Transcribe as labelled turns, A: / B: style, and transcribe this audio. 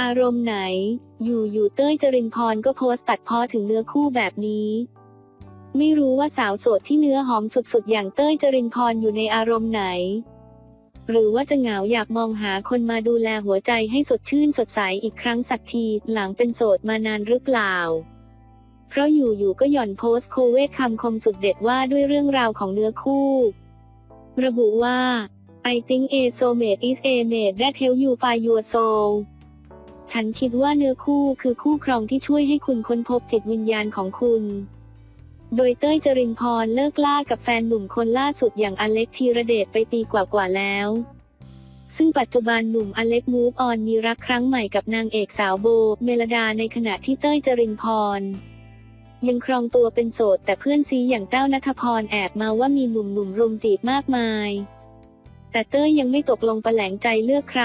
A: อารมณ์ไหน อยู่อยู่เต้ยจรินพรก็โพสต์ตัดพ้อถึงเนื้อคู่แบบนี้ ไม่รู้ว่าสาวโสดที่เนื้อหอมสุดๆ อย่างเต้ยจรินพรอยู่ในอารมณ์ไหน หรือว่าจะเหงาอยากมองหาคนมาดูแลหัวใจให้สดชื่นสดใสอีกครั้งสักทีหลังเป็นโสดมานานหรือเปล่า เพราะอยู่ๆก็หย่อนโพสต์โคเวทคำคมสุดเด็ดว่าด้วยเรื่องราวของเนื้อคู่ ระบุว่า I think a soulmate is a mate that help you find your soul ฉันคิดว่าเนื้อคู่คือคู่ครองที่ช่วยให้คุณค้นพบจิตวิญญาณของคุณ โดยเต้ยจรินพรเลิกล่ากับแฟนหนุ่มคนล่าสุดอย่างอเล็กธีระเดชไปปีกว่าๆแล้ว ซึ่งปัจจุบันหนุ่มอเล็กมูฟออนมีรักครั้งใหม่กับนางเอกสาวโบ เมลดาในขณะที่เต้ยจรินพรยังครองตัวเป็นโสดแต่เพื่อนซีอย่างเต้านัทพรแอบมาว่ามีหนุ่มๆรุมจีบมากมาย แต่เต้ยยังไม่ตกลงประแหลงใจเลือกใคร